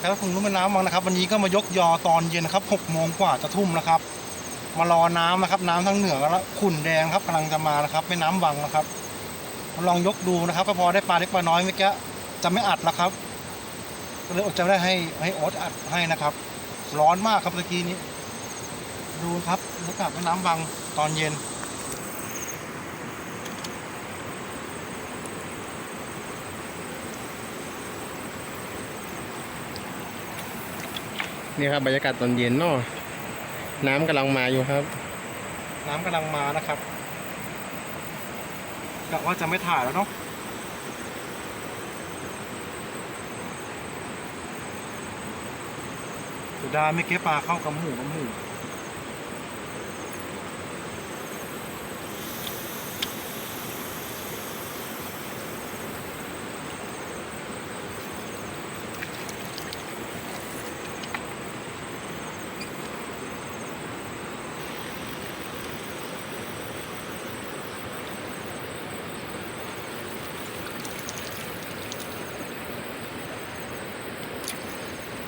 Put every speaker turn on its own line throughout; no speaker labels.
นะครับคุณรุ่มแม่น้ำวังนะครับ วันนี้ก็มายกยอตอนเย็นนะครับหกโมงกว่าจะทุ่มแล้วครับ มารอน้ำนะครับ น้ำทั้งเหนือและขุ่นแดงครับกำลังจะมานะครับแม่น้ำวังนะครับลองยกดูนะครับก็พอได้ปลาเล็กปลาน้อยเมื่อกี้จะไม่อัดแล้วครับก็เลยอดจะได้ให้ให้อ๊ตอัดให้นะครับ ร้อนมากครับเมื่อกี้นี้ ดูครับบรรยากาศแม่น้ำวังตอนเย็น
นี่ครับบรรยากาศตอนเย็นเนาะน้ำกำลังมาอยู่ครับ
น้ำกำลังมานะครับกะว่าจะไม่ถ่ายแล้วเนาะสุดาไม่เก็บปลาเข้ากับหมูกับหมู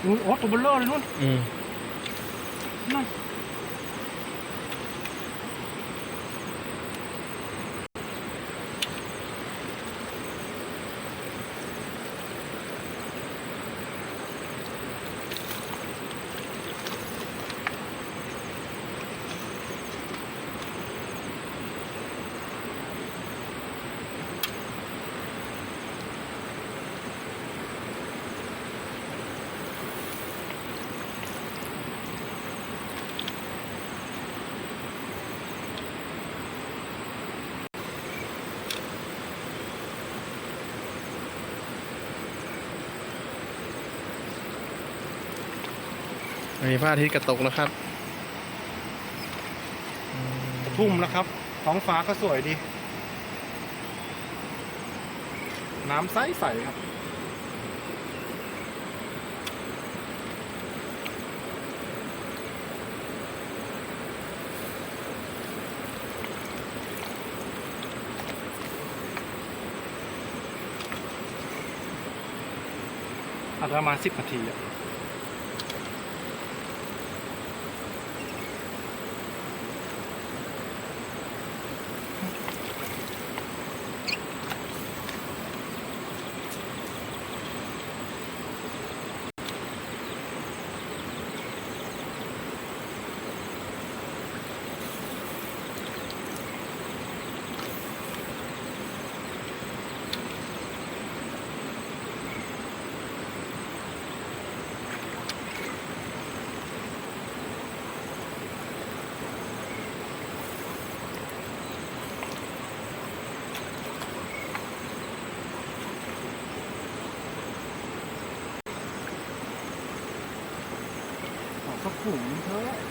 นู่นโอ้ตัวเมี
พระอาทิตย์กระตกนะครับ
ทุ่มแล้วครับ ท้องฟ้าก็สวยดี น้ำใสใสๆครับอาจจะประมาณสิบนาทีอะ ขอสั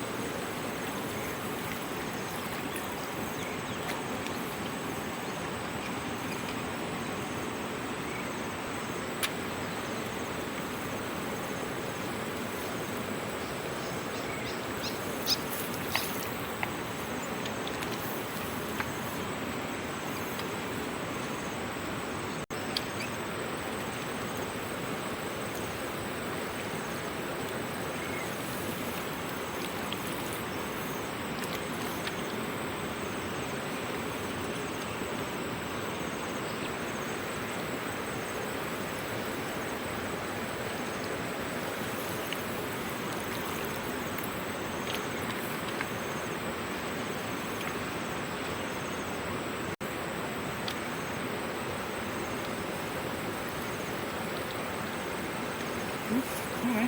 นี่ไง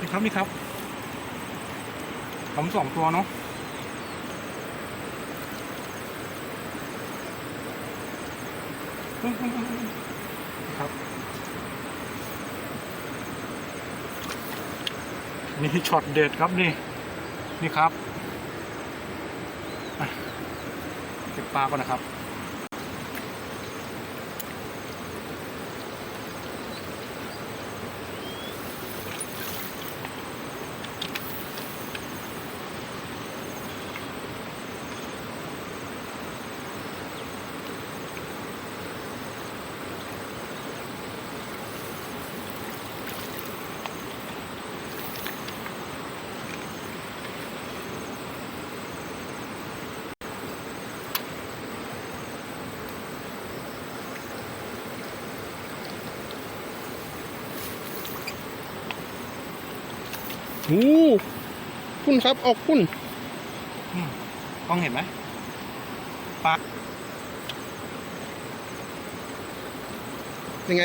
นี่ครับนี่ครับผมสองตัวเนาะครับนี่ช็อตเด็ดครับนี่ นี่ครับเก็บปลาก่อนนะครับ
โอ้คุณครับออกคุณ
มองเห็นไหมปลา
เป็นไง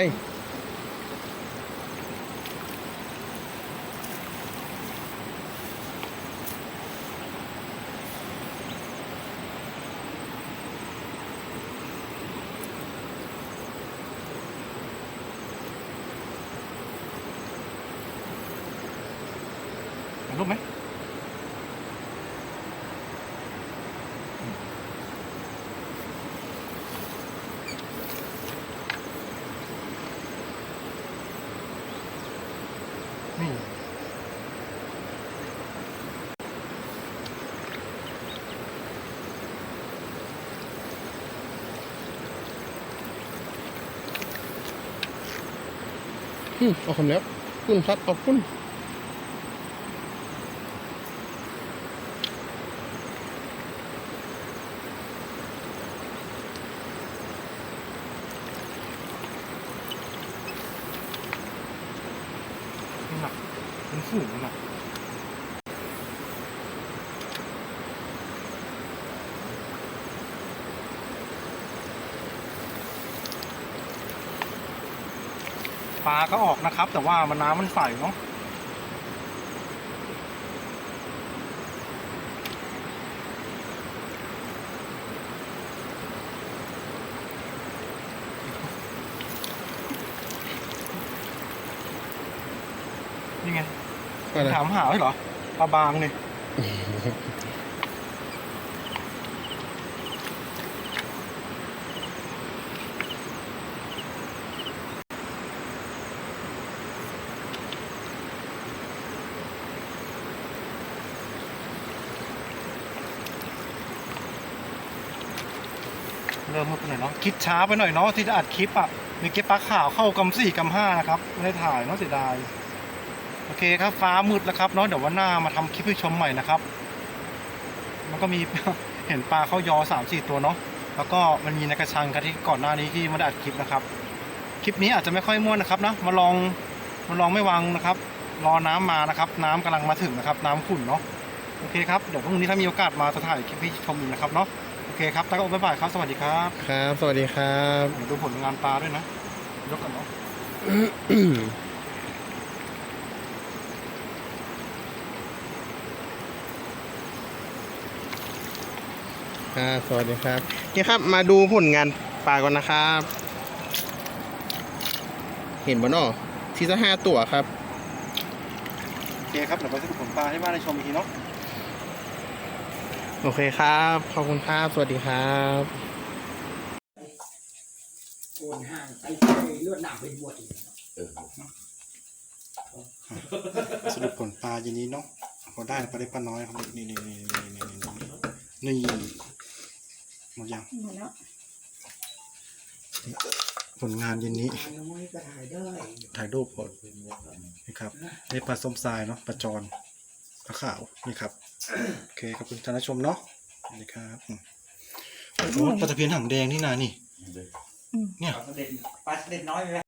อืมออกคำแล้วคุณครับออกคุณ
หนักเป็นสูงหนัก ปลาก็ออกนะครับ แต่ว่ามันน้ำมันใสเนาะนี่ไง
อะไร
ถามหาไว้เหรอปลาบางเนี่ย เริ่มมืดไปหน่อยเนาะคิดช้าไปหน่อยเนาะที่จะอัดคลิปอะมีเก็บปลาขาวเข้ากำสี่กำห้านะครับไม่ได้ถ่ายเนาะเสียดายโอเคครับฟ้ามืดแล้วครับเนาะเดี๋ยววันหน้ามาทำคลิปให้ชมใหม่นะครับ มันก็มีเห็นปลาเข้ายอสามสี่ตัวเนาะแล้วก็มันมีในกระชังครับที่ก่อนหน้านี้ที่ไมาได้อัดคลิปนะครับ คลิปนี้อาจจะไม่ค่อยม่วนนะครับนะมาลองมาลองไม่วางนะครับ รอน้ำมานะครับ น้ำกำลังมาถึงนะครับ น้ำขุ่นเนาะโอเคครับเดี๋ยวพรุ่งนี้ถ้ามีโอกาสมาจะถ่ายคลิปให้ชมอีกนะครับเนาะ อเคครับตั้งอกบ๊ายบายครับ สวัสดีครับ
ครับ สวัสดีครับ
เดี๋ยวดูผลงานปลาด้วยนะ ยกกันเนาะ
อ่าสวัสดีครับ นี่ครับ มาดูผลงานปลาก่อนนะครับ เห็นบ่เนาะที่จะห้าตัวครับ
โอเคครับ เดี๋ยวไปสรุปผลปลาให้บ้านได้ชมอีกทีเนาะ
โอเคครับ ขอบคุณครับ สวัสดีครับ
โอนห่างไปลวดหนามไปบวชอีก
สรุปผลปลาเย็นนี้เนาะพอได้ปลาเล็กปลาน้อยครับนี่นี่นี่นี่นี่นี่นี่หมดยัง
หมดแล้ว
ผลงานเย็นนี้
ปลาน้อยก็ถ่ายได้
ถ่ายรูปผลนี่ครับนี่ปลาส้มทรายเนาะปลาจอ นปลาขาวนี่ครับโอเคขอบคุณท่านผู้ชมเนาะสวัสดีครับอืมโอ้โหปลาตะเพียนหางแดงนี่นานี่ เนี่ย
ปลาเด่นปลาเด่นน้อยไป